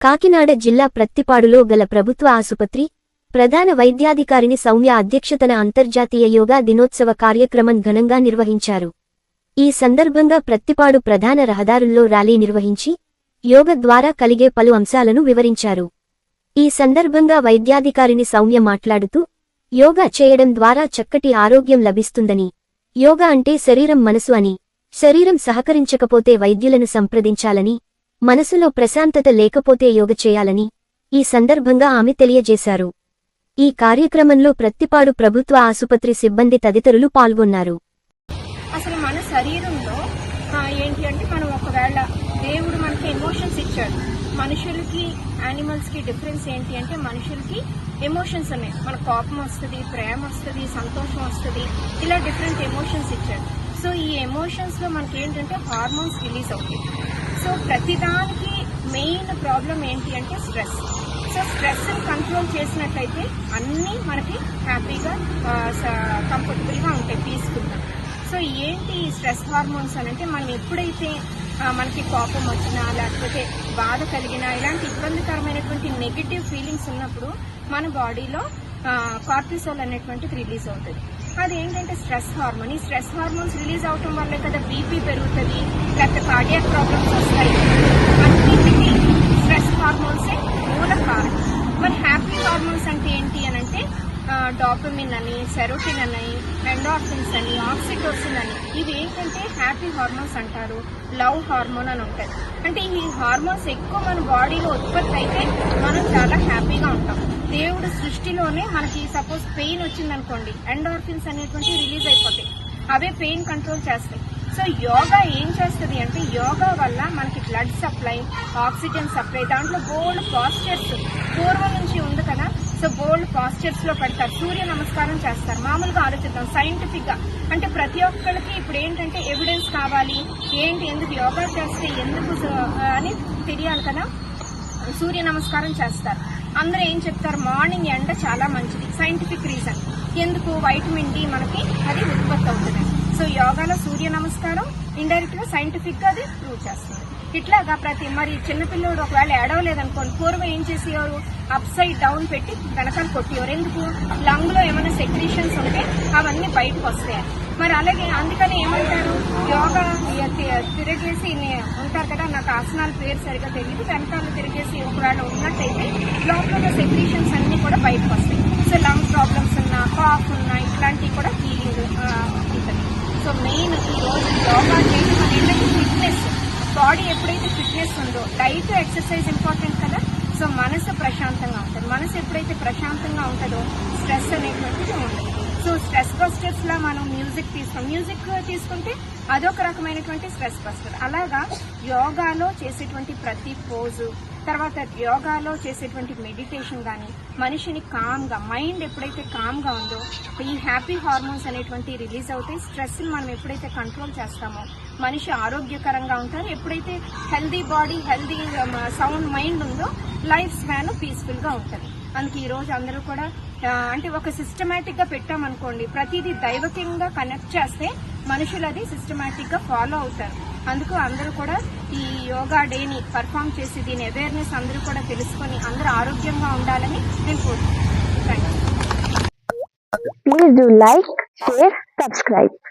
కాకినాడ జిల్లా ప్రత్తిపాడులో గల ప్రభుత్వ ఆసుపత్రి ప్రధాన వైద్యాధికారిని సౌమ్య అధ్యక్షతన అంతర్జాతీయ యోగా దినోత్సవ కార్యక్రమం ఘనంగా నిర్వహించారు. ఈ సందర్భంగా ప్రత్తిపాడు ప్రధాన రహదారుల్లో ర్యాలీ నిర్వహించి యోగ ద్వారా కలిగే పలు అంశాలను వివరించారు. ఈ సందర్భంగా వైద్యాధికారిని సౌమ్య మాట్లాడుతూ యోగా చేయడం ద్వారా చక్కటి ఆరోగ్యం లభిస్తుందని యోగా అంటే శరీరం మనసు అని శరీరం సహకరించకపోతే వైద్యులను సంప్రదించాలని మనసులో ప్రశాంతత లేకపోతే యోగ చేయాలని ఈ సందర్భంగా ఆమె తెలియజేశారు. ఈ కార్యక్రమంలో ప్రత్తిపాడు ప్రభుత్వ ఆసుపత్రి సిబ్బంది తదితరులు పాల్గొన్నారు. అసలు మన శరీరంలో ఏంటి అంటే మనం ఒకవేళ దేవుడు మనకి ఎమోషన్స్ ఇచ్చాడు. మనుషులకి యానిమల్స్కి డిఫరెన్స్ ఏంటి అంటే మనుషులకి ఎమోషన్స్ ఉన్నాయి. మన కోపం వస్తుంది ప్రేమ వస్తుంది సంతోషం వస్తుంది ఇలా డిఫరెంట్ ఎమోషన్స్ ఇచ్చాడు. సో ఈ ఎమోషన్స్లో మనకి ఏంటంటే హార్మోన్స్ రిలీజ్ అవుతాయి. సో ప్రతిదానికి మెయిన్ ప్రాబ్లం ఏంటి అంటే స్ట్రెస్ సో స్ట్రెస్ కంట్రోల్ చేసినట్లయితే అన్నీ మనకి హ్యాపీగా కంఫర్టబుల్గా ఉంటాయి పీస్ఫుల్గా సో ఏంటి ఈ స్ట్రెస్ హార్మోన్స్ అని అంటే మనం ఎప్పుడైతే మనకి కోపం వచ్చినా లేకపోతే బాధ కలిగినా ఇలాంటి ఇబ్బందికరమైనటువంటి నెగిటివ్ ఫీలింగ్స్ ఉన్నప్పుడు మన బాడీలో కార్టిసోల్ అనేటువంటిది రిలీజ్ అవుతుంది. అది ఏంటంటే స్ట్రెస్ హార్మోన్. ఈ స్ట్రెస్ హార్మోన్స్ రిలీజ్ అవటం వల్లే కదా బీపీ పెరుగుతుంది లేకపోతే కార్డియాక్ ప్రాబ్లమ్స్ వస్తాయి. అన్నింటికి స్ట్రెస్ హార్మోన్సే మూల కారణం. మరి హ్యాపీ హార్మోన్స్ అంటే ఏంటి అని అంటే డాపమిన్ అని సెరోటిన్ అని ఎండార్ఫిన్స్ అని ఆక్సిటోసిన్ అని. ఇవి ఏంటంటే హ్యాపీ హార్మోన్స్ అంటారు లవ్ హార్మోన్ అని ఉంటుంది అంటే ఈ హార్మోన్స్ ఎక్కువ మన బాడీలో ఉత్పత్తి అయితే మనం చాలా హ్యాపీగా ఉంటాం దేవుడు సృష్టిలోనే మనకి సపోజ్ పెయిన్ వచ్చిందనుకోండి ఎండార్ఫిన్స్ అనేటువంటి రిలీజ్ అయిపోతాయి. అవే పెయిన్ కంట్రోల్ చేస్తాయి. సో యోగా ఏం చేస్తుంది అంటే యోగా వల్ల మనకి బ్లడ్ సప్లై ఆక్సిజన్ సప్లై దాంట్లో బోల్డ్ పాస్చర్స్ పూర్వం నుంచి ఉంది కదా. సో బోల్డ్ పాస్చర్స్లో పెడతారు. సూర్య నమస్కారం చేస్తారు. మామూలుగా ఆలోచిద్దాం. సైంటిఫిక్గా. అంటే ప్రతి ఒక్కరికి ఇప్పుడు ఏంటంటే ఎవిడెన్స్ కావాలి. ఏంటి ఎందుకు యోగా చేస్తే ఎందుకు అని తెలియాలి కదా. సూర్య నమస్కారం చేస్తారు. అందరూ ఏం చెప్తారు? మార్నింగ్ ఎండ చాలా మంచిది. సైంటిఫిక్ రీజన్ ఎందుకు? వైటమిన్ డి మనకి అది ఉత్పత్తి అవుతుంది. సో యోగాలో సూర్య నమస్కారం ఇండైరెక్ట్గా సైంటిఫిక్గా అది ప్రూవ్ చేస్తుంది. ఇట్లాగా ప్రతి మరి చిన్నపిల్లడు ఒకవేళ ఏడవలేదనుకోండి పూర్వం ఏం చేసేవారు? అప్ సైడ్ డౌన్ పెట్టి వెనకాల కొట్టేవారు. ఎందుకు? లంగ్లో ఏమైనా సెక్రీషన్స్ ఉంటే అవన్నీ బయటకు వస్తాయి. మరి అలాగే అందుకని ఏమంటారు? తిరిగేసి నే- ఉంటారు కదా నాకు ఆసనాల పేరు సరిగా తెలియదు వెనకాల తిరిగేసి ఒకవేళ ఉన్నట్టయితే లోపల సెక్రీషన్స్ అన్ని కూడా బయటకు వస్తాయి. సో లంగ్ ప్రాబ్లమ్స్ ఉన్నా కాఫ్ ఉన్నా ఇట్లాంటివి కూడా హీలింగ్ ఉంటుంది సో మెయిన్ ఈ రోజు యోగా చేయడం మన ఏంటంటే ఫిట్నెస్ బాడీ ఎప్పుడైతే ఫిట్నెస్ ఉందో డైట్ ఎక్సర్సైజ్ ఇంపార్టెంట్ కదా? సో మనసు ప్రశాంతంగా ఉంటుంది. మనసు ఎప్పుడైతే ప్రశాంతంగా ఉంటుందో స్ట్రెస్ అనేటువంటిది ఉండదు. సో స్ట్రెస్ బస్టర్స్ లా మనం మ్యూజిక్ తీసుకుంటాం మ్యూజిక్ తీసుకుంటే అదొక రకమైనటువంటి స్ట్రెస్ బస్టర్ అలాగా యోగాలో చేసేటువంటి ప్రతి పోజు తర్వాత యోగాలో చేసేటువంటి మెడిటేషన్ కానీ మనిషిని కామ్గా మైండ్ ఎప్పుడైతే కామ్గా ఉందో ఈ హ్యాపీ హార్మోన్స్ అనేటువంటి రిలీజ్ అవుతాయి. స్ట్రెస్ని మనం ఎప్పుడైతే కంట్రోల్ చేస్తామో మనిషి ఆరోగ్యకరంగా ఉంటారు ఎప్పుడైతే healthy body healthy sound mind ఉందో లైఫ్ స్పాన్ పీస్ఫుల్గా ఉంటుంది. అందుకే ఈరోజు అందరూ కూడా అంటే ఒక సిస్టమేటిక్గా పెట్టామనుకోండి ప్రతిదీ దైవకంగా కనెక్ట్ చేస్తే మనుషులు అది సిస్టమేటిక్గా ఫాలో అవుతారు. అందుకు అందరూ కూడా ఈ యోగా డేని పర్ఫామ్ చేసి దీని అవేర్నెస్ అందరూ కూడా తెలుసుకొని అందరూ ఆరోగ్యంగా ఉండాలని నేను కోరుకుంటున్నాను thank you like share subscribe.